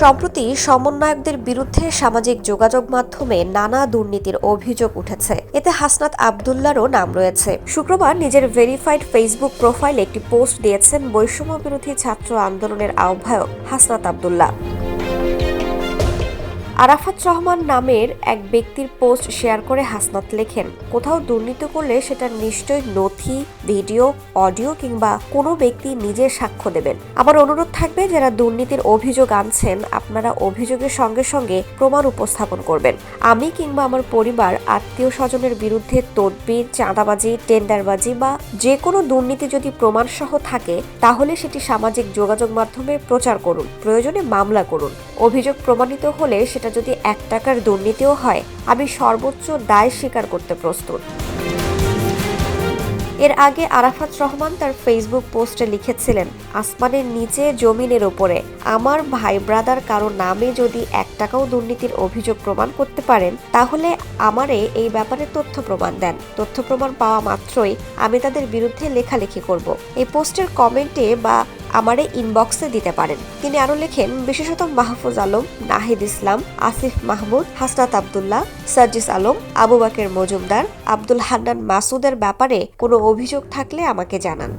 সম্প্রতি সমন্বয়কদের বিরুদ্ধে সামাজিক যোগাযোগ মাধ্যমে নানা দুর্নীতির অভিযোগ উঠেছে। এতে হাসনাত আবদুল্লারও নাম রয়েছে। শুক্রবার নিজের ভেরিফাইড ফেসবুক প্রোফাইলে একটি পোস্ট দিয়েছেন বৈষম্য বিরোধী ছাত্র আন্দোলনের আহ্বায়ক হাসনাত আবদুল্লাহ। আরাফাত রহমান নামের এক ব্যক্তির পোস্ট শেয়ার করে হাসনাত লেখেন, কোথাও দুর্নীতি করলে সেটা নিশ্চয়ই নথি, ভিডিও, অডিও কিংবা কোনো ব্যক্তি নিজে সাক্ষ্য দেবেন। আমার অনুরোধ থাকবে, যারা দুর্নীতির অভিযোগ আনছেন, আপনারা অভিযোগের সঙ্গে সঙ্গে প্রমাণ উপস্থাপন করবেন। আমি কিংবা আমার পরিবার আত্মীয় স্বজনের বিরুদ্ধে তদবির, চাঁদাবাজি, টেন্ডারবাজি বা যে কোনো দুর্নীতি যদি প্রমাণসহ থাকে, তাহলে সেটি সামাজিক যোগাযোগ মাধ্যমে প্রচার করুন। প্রয়োজনে মামলা করুন। অভিযোগ প্রমাণিত হলে সেটা যদি এক টাকার দুর্নীতিও হয়, আমি সর্বোচ্চ দায় স্বীকার করতে প্রস্তুত। এর আগে আরাফাত রহমান তার ফেসবুক পোস্টে লিখেছিলেন, আসমানের নিচে, জমিনের ওপরে আমার ভাই ব্রাদার কারও নামে যদি এক টাকাও দুর্নীতির অভিযোগ প্রমাণ করতে পারেন, তাহলে আমারে এই ব্যাপারে তথ্য প্রমাণ দেন। তথ্য প্রমাণ পাওয়া মাত্রই আমি তাদের বিরুদ্ধে লেখালেখি করব। এই পোস্টের কমেন্টে বা আমারে ইনবক্সে দিতে পারেন। তিনি আরও লেখেন, বিশেষত মাহফুজ আলম, নাহিদ ইসলাম, আসিফ মাহমুদ, হাসনাত আবদুল্লাহ, সার্জিস আলম, আবু বাকের মজুমদার, আব্দুল হান্নান মাসুদের ব্যাপারে কোনো অভিযোগ থাকলে আমাকে জানান।